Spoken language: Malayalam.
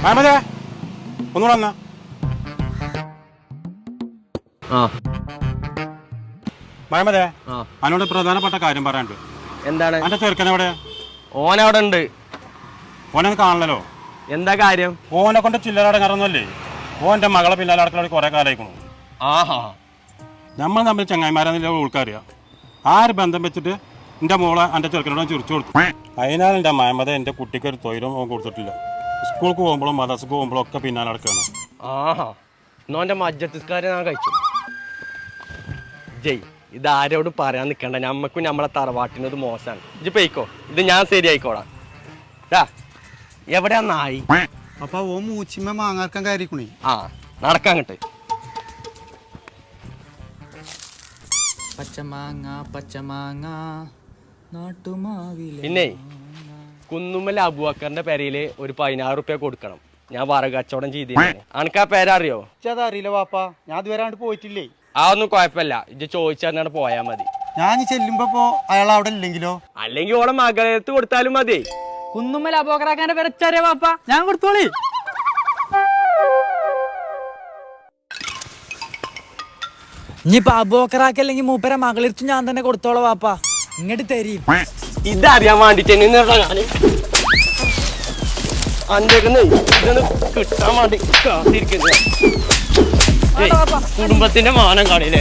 മഹമ്മദേ ഒന്നുകൂടെ വന്നാ. ആ. മഹമ്മദേ ആ. അവനോട് പ്രധാനപ്പെട്ട കാര്യം പറയാനുണ്ട്. എന്താണ്? അവന്റെ ചെറുക്കൻ എവിടെ? ഓൻ അവിടെ ഉണ്ട് ഓനെ കാണണല്ലോ. എന്താ കാര്യം? ഓനെ കൊണ്ട് ചില്ലറ അടങ്ങാറൊന്നുമല്ലേ? ഓന്റെ മകളെ പിന്നാലെ അടക്കളോട് കുറേ കാലമായിക്കണു ആഹാ. നമ്മൾ തമ്മിൽ ചങ്ങായിമാരെന്നില്ല ഉൾക്കാറിയാ ആര് ബന്ധം വെച്ചിട്ട് എന്റെ മോളെ എന്റെ ചെറുക്കനോട് ചിരിച്ചു കൊടുത്തു? അതിനാൽ എന്റെ മഹമ്മദ് എന്റെ കുട്ടിക്ക് ഒരു തൊഴിലും കൊടുത്തിട്ടില്ല. സ്കൂൾക്ക് പോകുമ്പോഴും മദ്രസക്ക് പോകുമ്പോഴും ഒക്കെ പിന്നാലെ നടക്കുകയാണ് ആഹാ. നോന്റെ മജ്ജത്തിസ്കാരെ ഞാൻ കഴിച്ചു. ജയ് ഇത് ആരോട് പറയാൻ നിൽക്കണ്ട നമ്മക്കും നമ്മളെ തറവാട്ടിനത് മോശമാണ്. ഇത് പോയിക്കോ. ഇത് ഞാൻ ശരിയായിക്കോളാം. ഡാ എവിടെയാ നായി? അപ്പൊ ഓ മൂച്ചിമ്മ മാങ്ങാർക്കാൻ കയറിക്കണേ. ആ നടക്കാൻ കിട്ട് പച്ചമാങ്ങ പച്ചമാങ്ങ നാട്ടുമാവിലെ പിന്നെ? കുന്നുമ്മൽ അബുബക്കറിന്റെ പേരയിൽ ഒരു പതിനാറ് റുപ്യ കൊടുക്കണം. ഞാൻ വറക് കച്ചവടം ചെയ്തിരുന്നു. അനക്ക് ആ പേരറിയോ? അതറിയില്ല വാപ്പ. ഞാൻ അങ്ങോട്ട് പോയിട്ടില്ലേ? ആ ഒന്നും കുഴപ്പമില്ല. ഇത് ചോദിച്ചാൽ പോയാ മതി. ഞാൻ ചെല്ലുമ്പോ ഇപ്പൊ അയാൾ അവിടെ ഇല്ലെങ്കിലോ? അല്ലെങ്കിൽ ഓളെ മകളത്ത് കൊടുത്താലും മതി. കുന്നുമ്മൽ അബോക്കറാക്കാന്റെ പെരച്ചറിയ പാപ്പ ഞാൻ കൊടുത്തോളി. ഇനിയിപ്പോ അബോക്കറാക്കല്ലെങ്കിൽ മൂപ്പര മകളിർച്ചു ഞാൻ തന്നെ കൊടുത്തോളാം വാപ്പാ. ഇങ്ങോട്ട് തരീം. ഇതറിയാൻ വേണ്ടിട്ട് അന്റേക്കുന്ന് ഇതൊന്ന് കിട്ടാൻ വേണ്ടി കാത്തിരിക്കുന്നു ഏയ്, കുടുംബത്തിന്റെ മാനം കാണില്ലേ?